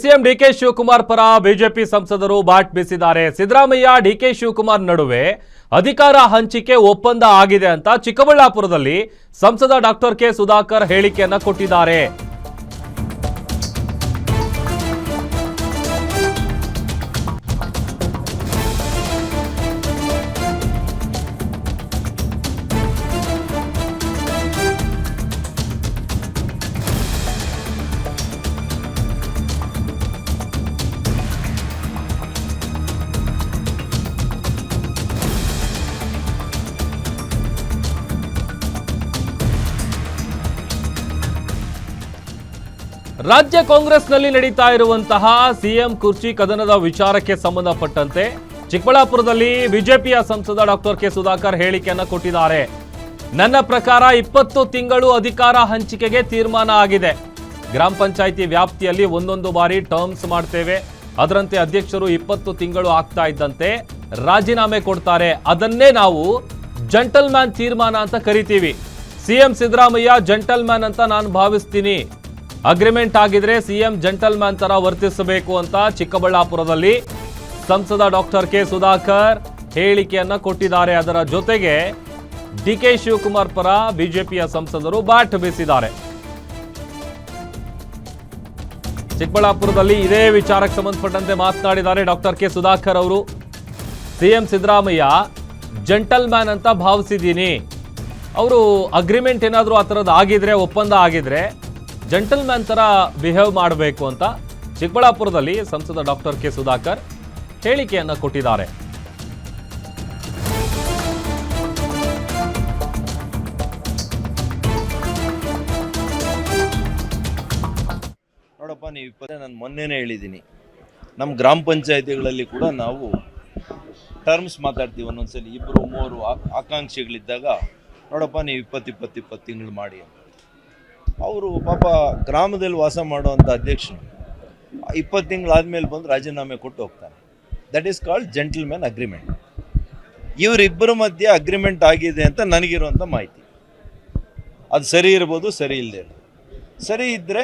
CM DK Shivakumar ಪರ BJP ಸಂಸದರು bot ಬೀಸಿದ್ದಾರೆ. ಸಿದ್ದರಾಮಯ್ಯ ಡಿಕೆ ಶಿವಕುಮಾರ್ ನಡುವೆ ಅಧಿಕಾರ ಹಂಚಿಕೆ ಒಪ್ಪಂದ ಆಗಿದೆ ಅಂತ ಚಿಕ್ಕಬಳ್ಳಾಪುರದಲ್ಲಿ ಸಂಸದ ಡಾಕ್ಟರ್ ಕೆ ಸುಧಾಕರ್ ಹೇಳಿಕೆಯನ್ನ ಕೊಟ್ಟಿದ್ದಾರೆ. ರಾಜ್ಯ ಕಾಂಗ್ರೆಸ್ನಲ್ಲಿ ನಡೀತಾ ಇರುವಂತಹ ಸಿಎಂ ಕುರ್ಚಿ ಕದನದ ವಿಚಾರಕ್ಕೆ ಸಂಬಂಧಪಟ್ಟಂತೆ ಚಿಕ್ಕಬಳ್ಳಾಪುರದಲ್ಲಿ ಬಿಜೆಪಿಯ ಸಂಸದ ಡಾಕ್ಟರ್ ಕೆ ಸುಧಾಕರ್ ಹೇಳಿಕೆಯನ್ನು ಕೊಟ್ಟಿದ್ದಾರೆ. ನನ್ನ ಪ್ರಕಾರ ಇಪ್ಪತ್ತು ತಿಂಗಳು ಅಧಿಕಾರ ಹಂಚಿಕೆಗೆ ತೀರ್ಮಾನ ಆಗಿದೆ. ಗ್ರಾಮ ಪಂಚಾಯಿತಿ ವ್ಯಾಪ್ತಿಯಲ್ಲಿ ಒಂದೊಂದು ಬಾರಿ ಟರ್ಮ್ಸ್ ಮಾಡ್ತೇವೆ. ಅದರಂತೆ ಅಧ್ಯಕ್ಷರು ಇಪ್ಪತ್ತು ತಿಂಗಳು ಆಗ್ತಾ ಇದ್ದಂತೆ ರಾಜೀನಾಮೆ ಕೊಡ್ತಾರೆ. ಅದನ್ನೇ ನಾವು ಜಂಟಲ್ಮ್ಯಾನ್ ತೀರ್ಮಾನ ಅಂತ ಕರಿತೀವಿ. ಸಿಎಂ ಸಿದ್ದರಾಮಯ್ಯ ಜಂಟಲ್ಮ್ಯಾನ್ ಅಂತ ನಾನು ಭಾವಿಸ್ತೀನಿ. ಅಗ್ರಿಮೆಂಟ್ ಆಗಿದ್ರೆ ಸಿಎಂ ಜಂಟಲ್ಮ್ಯಾನ್ ತರ ವರ್ತಿಸಬೇಕು ಅಂತ ಚಿಕ್ಕಬಳ್ಳಾಪುರದಲ್ಲಿ ಸಂಸದ ಡಾಕ್ಟರ್ ಕೆ ಸುಧಾಕರ್ ಹೇಳಿಕೆಯನ್ನ ಕೊಟ್ಟಿದ್ದಾರೆ. ಅದರ ಜೊತೆಗೆ ಡಿ ಕೆ ಶಿವಕುಮಾರ್ ಪರ ಬಿಜೆಪಿಯ ಸಂಸದರು ಬಾಟ್ ಬೀಸಿದ್ದಾರೆ. ಚಿಕ್ಕಬಳ್ಳಾಪುರದಲ್ಲಿ ಇದೇ ವಿಚಾರಕ್ಕೆ ಸಂಬಂಧಪಟ್ಟಂತೆ ಮಾತನಾಡಿದ್ದಾರೆ ಡಾಕ್ಟರ್ ಕೆ ಸುಧಾಕರ್ ಅವರು. ಸಿಎಂ ಸಿದ್ದರಾಮಯ್ಯ, ಜಂಟಲ್ಮ್ಯಾನ್ ಅಂತ ಭಾವಿಸಿದ್ದೀನಿ. ಅವರು ಅಗ್ರಿಮೆಂಟ್ ಏನಾದರೂ ಆ ಥರದ್ದು ಆಗಿದ್ರೆ, ಒಪ್ಪಂದ ಆಗಿದ್ರೆ ಜಂಟಲ್ಮ್ಯಾನ್ ಥರ ಬಿಹೇವ್ ಮಾಡಬೇಕು ಅಂತ ಚಿಕ್ಕಬಳ್ಳಾಪುರದಲ್ಲಿ ಸಂಸದ ಡಾಕ್ಟರ್ ಕೆ ಸುಧಾಕರ್ ಹೇಳಿಕೆಯನ್ನು ಕೊಟ್ಟಿದ್ದಾರೆ. ನೋಡಪ್ಪ, ನೀವು ಇಪ್ಪತ್ತೇ ನಾನು ಮೊನ್ನೆನೇ ಹೇಳಿದ್ದೀನಿ. ನಮ್ಮ ಗ್ರಾಮ ಪಂಚಾಯತಿಗಳಲ್ಲಿ ಕೂಡ ನಾವು ಟರ್ಮ್ಸ್ ಮಾತಾಡ್ತೀವಿ ಒಂದೊಂದ್ಸಲಿ. ಇಬ್ಬರು ಮೂವರು ಆಕಾಂಕ್ಷೆಗಳಿದ್ದಾಗ, ನೋಡಪ್ಪ, ನೀವು ಇಪ್ಪತ್ತು ಇಪ್ಪತ್ತು ಇಪ್ಪತ್ತು ತಿಂಗಳು ಮಾಡಿ ಅವರು ಪಾಪ ಗ್ರಾಮದಲ್ಲಿ ವಾಸ ಮಾಡುವಂಥ ಅಧ್ಯಕ್ಷರು. ಇಪ್ಪತ್ತು ತಿಂಗಳಾದ್ಮೇಲೆ ಬಂದು ರಾಜೀನಾಮೆ ಕೊಟ್ಟು ಹೋಗ್ತಾರೆ. That is called gentleman agreement ಇವರಿಬ್ಬರ ಮಧ್ಯೆ ಅಗ್ರಿಮೆಂಟ್ ಆಗಿದೆ ಅಂತ ನನಗಿರುವಂಥ ಮಾಹಿತಿ. ಅದು ಸರಿ ಇರ್ಬೋದು, ಸರಿ ಇಲ್ಲದೆ ಸರಿ ಇದ್ದರೆ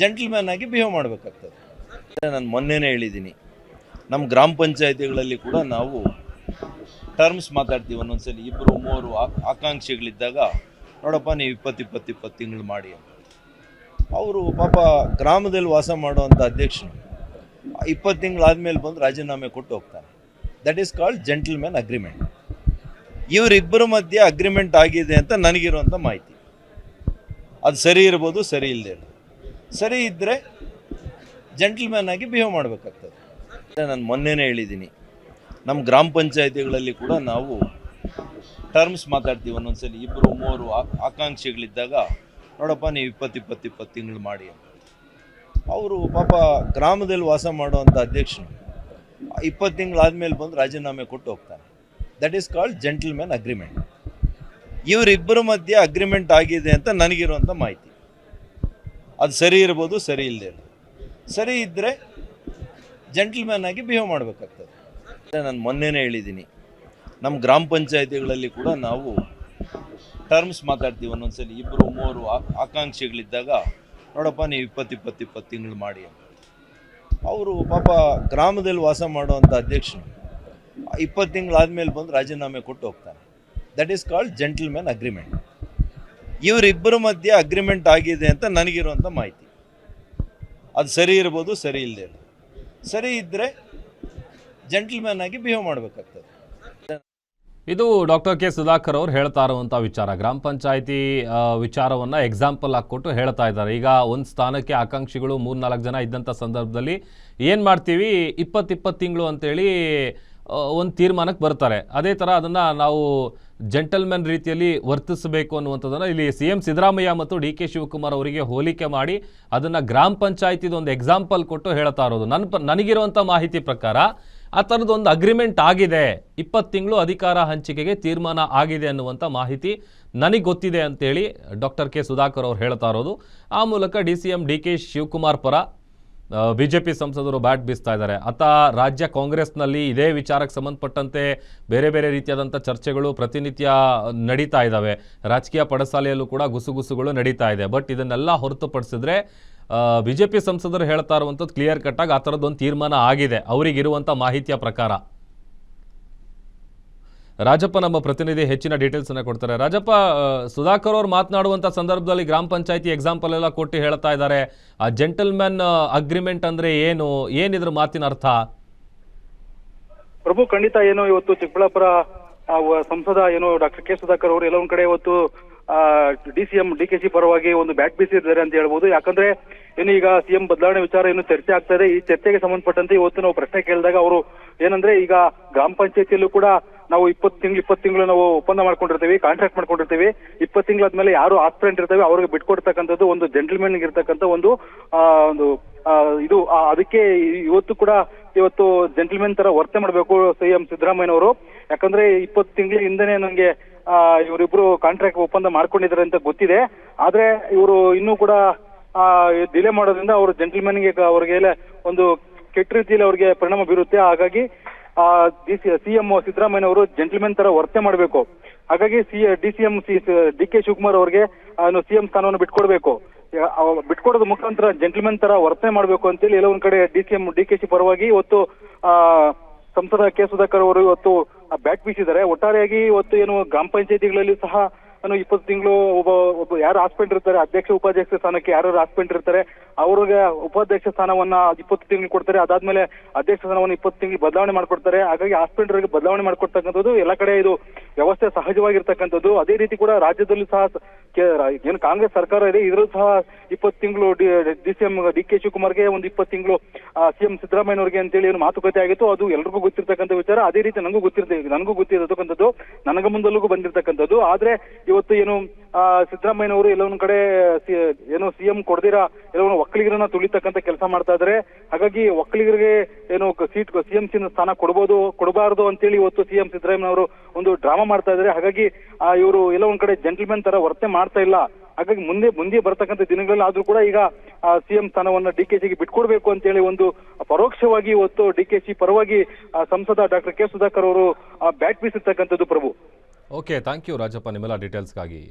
ಜೆಂಟಲ್ಮ್ಯಾನ್ ಆಗಿ ಬಿಹೇವ್ ಮಾಡಬೇಕಾಗ್ತದೆ. ನಾನು ಮೊನ್ನೆನೇ ಹೇಳಿದ್ದೀನಿ. ನಮ್ಮ ಗ್ರಾಮ ಪಂಚಾಯತಿಗಳಲ್ಲಿ ಕೂಡ ನಾವು ಟರ್ಮ್ಸ್ ಮಾತಾಡ್ತೀವಿ ಒಂದೊಂದ್ಸಲಿ. ಇಬ್ಬರು ಮೂವರು ಆಕಾಂಕ್ಷಿಗಳಿದ್ದಾಗ ನೋಡಪ್ಪ, ನೀವು ಇಪ್ಪತ್ತು ಇಪ್ಪತ್ತು ಇಪ್ಪತ್ತು ತಿಂಗಳು ಮಾಡಿ ಅವರು ಪಾಪ ಗ್ರಾಮದಲ್ಲಿ ವಾಸ ಮಾಡುವಂಥ ಅಧ್ಯಕ್ಷರು. ಇಪ್ಪತ್ತು ಆದಮೇಲೆ ಬಂದು ರಾಜೀನಾಮೆ ಕೊಟ್ಟು ಹೋಗ್ತಾರೆ. That is called gentleman agreement ಇವರಿಬ್ಬರ ಮಧ್ಯೆ ಅಗ್ರಿಮೆಂಟ್ ಆಗಿದೆ ಅಂತ ನನಗಿರುವಂಥ ಮಾಹಿತಿ. ಅದು ಸರಿ ಇರ್ಬೋದು, ಸರಿ ಇಲ್ಲದೆ ಸರಿ ಇದ್ದರೆ ಜೆಂಟಲ್ಮ್ಯಾನ್ ಆಗಿ ಬಿಹೇವ್ ಮಾಡಬೇಕಾಗ್ತದೆ. ನಾನು ಮೊನ್ನೆನೇ ಹೇಳಿದ್ದೀನಿ, ನಮ್ಮ ಗ್ರಾಮ ಪಂಚಾಯತಿಗಳಲ್ಲಿ ಕೂಡ ನಾವು ಟರ್ಮ್ಸ್ ಮಾತಾಡ್ತೀವಿ ಒಂದೊಂದ್ಸಲಿ ಇಬ್ಬರು ಮೂವರು ಆಕಾಂಕ್ಷೆಗಳಿದ್ದಾಗ, ನೋಡಪ್ಪ ನೀವು ಇಪ್ಪತ್ತು ಇಪ್ಪತ್ತು ಇಪ್ಪತ್ತು ತಿಂಗಳು ಮಾಡಿ ಅವರು ಪಾಪ ಗ್ರಾಮದಲ್ಲಿ ವಾಸ ಮಾಡುವಂಥ ಅಧ್ಯಕ್ಷರು ಇಪ್ಪತ್ತು ತಿಂಗಳಾದ್ಮೇಲೆ ಬಂದು ರಾಜೀನಾಮೆ ಕೊಟ್ಟು ಹೋಗ್ತಾರೆ. That is called gentleman agreement ಇವರಿಬ್ಬರ ಮಧ್ಯೆ ಅಗ್ರಿಮೆಂಟ್ ಆಗಿದೆ ಅಂತ ನನಗಿರುವಂಥ ಮಾಹಿತಿ. ಅದು ಸರಿ ಇರ್ಬೋದು, ಸರಿ ಇಲ್ಲದೆ ಇರ್ಬೋದು. ಸರಿ ಇದ್ದರೆ ಜೆಂಟಲ್ಮ್ಯಾನ್ ಆಗಿ ಬಿಹೇವ್ ಮಾಡಬೇಕಾಗ್ತದೆ. ನಾನು ಮೊನ್ನೆನೇ ಹೇಳಿದ್ದೀನಿ. ನಮ್ಮ ಗ್ರಾಮ ಪಂಚಾಯತಿಗಳಲ್ಲಿ ಕೂಡ ನಾವು ಟರ್ಮ್ಸ್ ಮಾತಾಡ್ತೀವಿ ಒಂದೊಂದ್ಸಲಿ. ಇಬ್ಬರು ಮೂವರು ಆಕಾಂಕ್ಷೆಗಳಿದ್ದಾಗ, ನೋಡಪ್ಪ, ನೀವು ಇಪ್ಪತ್ತು ಇಪ್ಪತ್ತು ಇಪ್ಪತ್ತು ತಿಂಗಳು ಮಾಡಿ ಅವರು ಪಾಪ ಗ್ರಾಮದಲ್ಲಿ ವಾಸ ಮಾಡುವಂಥ ಅಧ್ಯಕ್ಷರು. ಇಪ್ಪತ್ತು ಆದಮೇಲೆ ಬಂದು ರಾಜೀನಾಮೆ ಕೊಟ್ಟು ಹೋಗ್ತಾರೆ. That is called gentleman agreement ಇವರಿಬ್ಬರ ಮಧ್ಯೆ ಅಗ್ರಿಮೆಂಟ್ ಆಗಿದೆ ಅಂತ ನನಗಿರುವಂಥ ಮಾಹಿತಿ. ಅದು ಸರಿ ಇರ್ಬೋದು, ಸರಿ ಇಲ್ಲದೆ ಸರಿ ಇದ್ದರೆ ಜೆಂಟಲ್ಮ್ಯಾನ್ ಆಗಿ ಬಿಹೇವ್ ಮಾಡಬೇಕಾಗ್ತದೆ. ಇದು ಡಾಕ್ಟರ್ ಕೆ. ಸುಧಾಕರ್ ಅವರು ಹೇಳ್ತಾ ಇರುವಂಥ ವಿಚಾರ. ಗ್ರಾಮ ಪಂಚಾಯಿತಿ ವಿಚಾರವನ್ನು ಎಕ್ಸಾಂಪಲ್ ಹಾಕ್ಕೊಟ್ಟು ಹೇಳ್ತಾ ಇದ್ದಾರೆ. ಈಗ ಒಂದು ಸ್ಥಾನಕ್ಕೆ ಆಕಾಂಕ್ಷಿಗಳು ಮೂರು ನಾಲ್ಕು ಜನ ಇದ್ದಂಥ ಸಂದರ್ಭದಲ್ಲಿ ಏನು ಮಾಡ್ತೀವಿ? ಇಪ್ಪತ್ತು ಇಪ್ಪತ್ತು ತಿಂಗಳು ಅಂತೇಳಿ ಒಂದು ತೀರ್ಮಾನಕ್ಕೆ ಬರ್ತಾರೆ. ಅದೇ ಥರ ಅದನ್ನು ನಾವು ಜೆಂಟಲ್ಮೆನ್ ರೀತಿಯಲ್ಲಿ ವರ್ತಿಸಬೇಕು ಅನ್ನುವಂಥದ್ದನ್ನು ಇಲ್ಲಿ ಸಿ ಎಂ ಸಿದ್ದರಾಮಯ್ಯ ಮತ್ತು ಡಿ ಕೆ ಶಿವಕುಮಾರ್ ಅವರಿಗೆ ಹೋಲಿಕೆ ಮಾಡಿ ಅದನ್ನು ಗ್ರಾಮ ಪಂಚಾಯತಿದು ಒಂದು ಎಕ್ಸಾಂಪಲ್ ಕೊಟ್ಟು ಹೇಳ್ತಾ ಇರೋದು. ನನ್ನ ಪ ನನಗಿರುವಂಥ ಮಾಹಿತಿ ಪ್ರಕಾರ ಆ ಥರದ್ದೊಂದು ಅಗ್ರಿಮೆಂಟ್ ಆಗಿದೆ. ಇಪ್ಪತ್ತು ತಿಂಗಳು ಅಧಿಕಾರ ಹಂಚಿಕೆಗೆ ತೀರ್ಮಾನ ಆಗಿದೆ ಅನ್ನುವಂಥ ಮಾಹಿತಿ ನನಗೆ ಗೊತ್ತಿದೆ ಅಂತೇಳಿ ಡಾಕ್ಟರ್ ಕೆ ಸುಧಾಕರ್ ಅವರು ಹೇಳ್ತಾ ಇರೋದು. ಆ ಮೂಲಕ D C M D K Shivakumar ಪರ ಬಿ ಜೆ ಪಿ ಸಂಸದರು ಬ್ಯಾಟ್ ಬೀಸ್ತಾ ಇದ್ದಾರೆ. ಅತ ರಾಜ್ಯ ಕಾಂಗ್ರೆಸ್ನಲ್ಲಿ ಇದೇ ವಿಚಾರಕ್ಕೆ ಸಂಬಂಧಪಟ್ಟಂತೆ ಬೇರೆ ಬೇರೆ ರೀತಿಯಾದಂಥ ಚರ್ಚೆಗಳು, ಪ್ರತಿನಿತ್ಯ ನಡೀತಾ ಇದ್ದಾವೆ. ರಾಜಕೀಯ ಪಡಸಾಲೆಯಲ್ಲೂ ಕೂಡ ಗುಸುಗುಸುಗಳು ನಡೀತಾ ಇದೆ. ಬಟ್ ಇದನ್ನೆಲ್ಲ ಹೊರತುಪಡಿಸಿದ್ರೆ ಬಿ ಜೆ ಸಂಸದರು ಹೇಳ್ತಾ ಇರುವಂಥದ್ದು ಕ್ಲಿಯರ್ ಕಟ್ಟಾಗಿ ಆ ಥರದ್ದೊಂದು ತೀರ್ಮಾನ ಆಗಿದೆ. ಅವರಿಗಿರುವಂಥ ಮಾಹಿತಿಯ ಪ್ರಕಾರ. ರಾಜಪ್ಪ ನಮ್ಮ ಪ್ರತಿನಿಧಿ ಹೆಚ್ಚಿನ ಡೀಟೇಲ್ಸ್ ಅನ್ನ ಕೊಡ್ತಾರೆ. ರಾಜಪ್ಪ ಸುಧಾಕರ್ ಅವ್ರು ಮಾತನಾಡುವಂಥ ಸಂದರ್ಭದಲ್ಲಿ ಗ್ರಾಮ ಪಂಚಾಯತಿ ಎಕ್ಸಾಂಪಲ್ ಎಲ್ಲ ಕೊಟ್ಟು ಹೇಳ್ತಾ ಇದ್ದಾರೆ. ಆ ಜೆಂಟಲ್ಮ್ಯಾನ್ ಅಗ್ರಿಮೆಂಟ್ ಅಂದ್ರೆ ಏನು? ಏನಿದ್ರ ಮಾತಿನ ಅರ್ಥ? ಪ್ರಭು, ಖಂಡಿತ ಏನು ಇವತ್ತು ಚಿಕ್ಕಬಳ್ಳಾಪುರ ಸಂಸದ ಏನು ಡಾಕ್ಟರ್ ಕೆ ಸುಧಾಕರ್ ಅವರು ಎಲ್ಲ ಒಂದ್ ಕಡೆ ಇವತ್ತು D C M D K C ಪರವಾಗಿ ಒಂದು ಬ್ಯಾಟ್ ಬೀಸಿದ್ದಾರೆ ಅಂತ ಹೇಳ್ಬೋದು. ಯಾಕಂದ್ರೆ ಏನು ಈಗ ಸಿಎಂ ಬದಲಾವಣೆ ವಿಚಾರ ಏನು ಚರ್ಚೆ ಆಗ್ತಾ ಇದೆ ಈ ಚರ್ಚೆಗೆ ಸಂಬಂಧಪಟ್ಟಂತೆ ಇವತ್ತು ನಾವು ಪ್ರಶ್ನೆ ಕೇಳಿದಾಗ ಅವರು ಏನಂದ್ರೆ ಈಗ ಗ್ರಾಮ ಪಂಚಾಯತಿಯಲ್ಲೂ ಕೂಡ ನಾವು ಇಪ್ಪತ್ತು ತಿಂಗಳು ಇಪ್ಪತ್ತು ತಿಂಗಳು ನಾವು ಒಪ್ಪಂದ ಮಾಡ್ಕೊಂಡಿರ್ತೀವಿ ಕಾಂಟ್ರಾಕ್ಟ್ ಮಾಡ್ಕೊಂಡಿರ್ತೀವಿ. ಇಪ್ಪತ್ತು ತಿಂಗಳಾದ್ಮೇಲೆ ಯಾರು ಆಸ್ಪೆಂಟ್ ಇರ್ತವೆ, ಅವ್ರಿಗೆ ಬಿಟ್ಕೊಡ್ತಕ್ಕಂಥದ್ದು ಒಂದು ಜೆಂಟಲ್ಮೆನ್ ಇರ್ತಕ್ಕಂಥ ಒಂದು ಒಂದು ಇದು ಅದಕ್ಕೆ ಇವತ್ತು ಕೂಡ ಇವತ್ತು ಜೆಂಟಲ್ಮೆನ್ ತರ ವರ್ತನೆ ಮಾಡಬೇಕು ಸಿಎಂ ಸಿದ್ದರಾಮಯ್ಯನವರು. ಯಾಕಂದ್ರೆ ಇಪ್ಪತ್ತು ತಿಂಗಳ ಹಿಂದೆನೆ ನನಗೆ ಇವರಿಬ್ರು ಕಾಂಟ್ರಾಕ್ಟ್ ಒಪ್ಪಂದ ಮಾಡ್ಕೊಂಡಿದ್ದಾರೆ ಅಂತ ಗೊತ್ತಿದೆ. ಆದ್ರೆ ಇವರು ಇನ್ನೂ ಕೂಡ ಡಿಲೇ ಮಾಡೋದ್ರಿಂದ ಅವರು ಜೆಂಟಲ್ಮೆನ್ಗೆ ಅವ್ರಿಗೆ ಒಂದು ಕೆಟ್ಟ ರೀತಿಯಲ್ಲಿ ಅವ್ರಿಗೆ ಪರಿಣಾಮ ಬೀರುತ್ತೆ. ಹಾಗಾಗಿ ಸಿಎಂ ಸಿದ್ದರಾಮಯ್ಯ ಅವರು ಜೆಂಟಲ್ಮೆನ್ ತರ ವರ್ತನೆ ಮಾಡಬೇಕು. ಹಾಗಾಗಿ C D C M D K Shivakumar ಅವರಿಗೆ ಸಿಎಂ ಸ್ಥಾನವನ್ನು ಬಿಟ್ಕೊಡ್ಬೇಕು. ಬಿಟ್ಕೊಡೋದ ಮುಖಾಂತರ ಜೆಂಟಲ್ಮೆನ್ ತರ ವರ್ತನೆ ಮಾಡಬೇಕು ಅಂತೇಳಿ ಎಲ್ಲ ಒಂದ್ ಕಡೆ D C M D K C ಪರವಾಗಿ ಇವತ್ತು, ಆ ಸಂಸದ ಕೆ ಸುಧಾಕರ್ ಅವರು ಇವತ್ತು ಬ್ಯಾಟ್ ಬೀಸಿದ್ದಾರೆ. ಒಟ್ಟಾರೆಯಾಗಿ ಇವತ್ತು ಏನು ಗ್ರಾಮ ಪಂಚಾಯತಿಗಳಲ್ಲಿ ಸಹ ಏನು ಇಪ್ಪತ್ತು ತಿಂಗಳು ಒಬ್ಬ ಒಬ್ಬ ಯಾರು ಆಸ್ಪೆಂಟ್ ಇರ್ತಾರೆ, ಅಧ್ಯಕ್ಷ, ಉಪಾಧ್ಯಕ್ಷ ಸ್ಥಾನಕ್ಕೆ ಯಾರು ಆಸ್ಪೆಂಟ್ ಇರ್ತಾರೆ, ಅವ್ರಿಗೆ ಉಪಾಧ್ಯಕ್ಷ ಸ್ಥಾನವನ್ನ ಇಪ್ಪತ್ತು ತಿಂಗಳು ಕೊಡ್ತಾರೆ, ಅದಾದ್ಮೇಲೆ ಅಧ್ಯಕ್ಷ ಸ್ಥಾನವನ್ನು ಇಪ್ಪತ್ತು ತಿಂಗಳು ಬದಲಾವಣೆ ಮಾಡ್ಕೊಡ್ತಾರೆ, ಹಾಗಾಗಿ ಆಸ್ಪೆಂಟ್ರಿಗೆ ಬದಲಾವಣೆ ಮಾಡ್ಕೊಡ್ತಕ್ಕಂಥದ್ದು ಎಲ್ಲ ಕಡೆ ಇದು ವ್ಯವಸ್ಥೆ ಸಹಜವಾಗಿರ್ತಕ್ಕಂಥದ್ದು. ಅದೇ ರೀತಿ ಕೂಡ ರಾಜ್ಯದಲ್ಲೂ ಸಹ ಏನು ಕಾಂಗ್ರೆಸ್ ಸರ್ಕಾರ ಇದೆ, ಇದರಲ್ಲೂ ಸಹ ಇಪ್ಪತ್ತು ತಿಂಗಳು D C M D K ಶಿವಕುಮಾರ್ಗೆ ಒಂದು ಇಪ್ಪತ್ತು ತಿಂಗಳು ಸಿಎಂ ಸಿದ್ದರಾಮಯ್ಯನವರಿಗೆ ಅಂತೇಳಿ ಏನು ಮಾತುಕತೆ ಆಗಿತ್ತು, ಅದು ಎಲ್ರಿಗೂ ಗೊತ್ತಿರ್ತಕ್ಕಂಥ ವಿಚಾರ. ಅದೇ ರೀತಿ ನನಗೂ ಗೊತ್ತಿರ್ತದೆ ನನಗೂ ಗೊತ್ತಿರತಕ್ಕಂಥದ್ದು, ನನಗ ಮುಂದಲ್ಲೂ ಬಂದಿರತಕ್ಕಂಥದ್ದು. ಆದ್ರೆ ಇವತ್ತು ಏನು ಸಿದ್ದರಾಮಯ್ಯನವರು ಎಲ್ಲ ಒಂದ್ ಕಡೆ ಏನು ಸಿಎಂ ಕೊಡ್ದಿರಾ, ಎಲ್ಲವನ್ನು ಒಕ್ಕಲಿಗರನ್ನ ತುಳಿತಕ್ಕಂತ ಕೆಲಸ ಮಾಡ್ತಾ ಇದ್ರೆ. ಹಾಗಾಗಿ ಒಕ್ಕಲಿಗರಿಗೆ ಏನು ಸೀಟ್ ಸಿಎಂ ಸ್ಥಾನ ಕೊಡ್ಬೋದು, ಕೊಡಬಾರದು ಅಂತೇಳಿ ಇವತ್ತು ಸಿಎಂ ಸಿದ್ದರಾಮಯ್ಯನವರು ಒಂದು ಡ್ರಾಮಾ ಮಾಡ್ತಾ ಇದ್ರೆ. ಹಾಗಾಗಿ ಇವರು ಎಲ್ಲ ಕಡೆ ಜೆಂಟಲ್ಮೆನ್ ತರ ವರ್ತನೆ ಮಾಡ್ತಾ ಇಲ್ಲ. ಹಾಗಾಗಿ ಮುಂದೆ ಮುಂದೆ ಬರ್ತಕ್ಕಂಥ ದಿನಗಳಲ್ಲಿ ಆದ್ರೂ ಕೂಡ ಈಗ ಸಿಎಂ ಸ್ಥಾನವನ್ನ ಡಿ ಕೆ ಸಿಗೆ ಬಿಟ್ಕೊಡ್ಬೇಕು ಅಂತೇಳಿ ಒಂದು ಪರೋಕ್ಷವಾಗಿ ಇವತ್ತು ಡಿ ಕೆ ಸಿ ಪರವಾಗಿ ಸಂಸದ ಡಾಕ್ಟರ್ ಕೆ ಸುಧಾಕರ್ ಅವರು bat ಬೀಸಿರ್ತಕ್ಕಂಥದ್ದು Prabhu. Okay thank you Rajappa ನಿಮ್ಮೆಲ್ಲ ಡೀಟೇಲ್ಸ್ಗಾಗಿ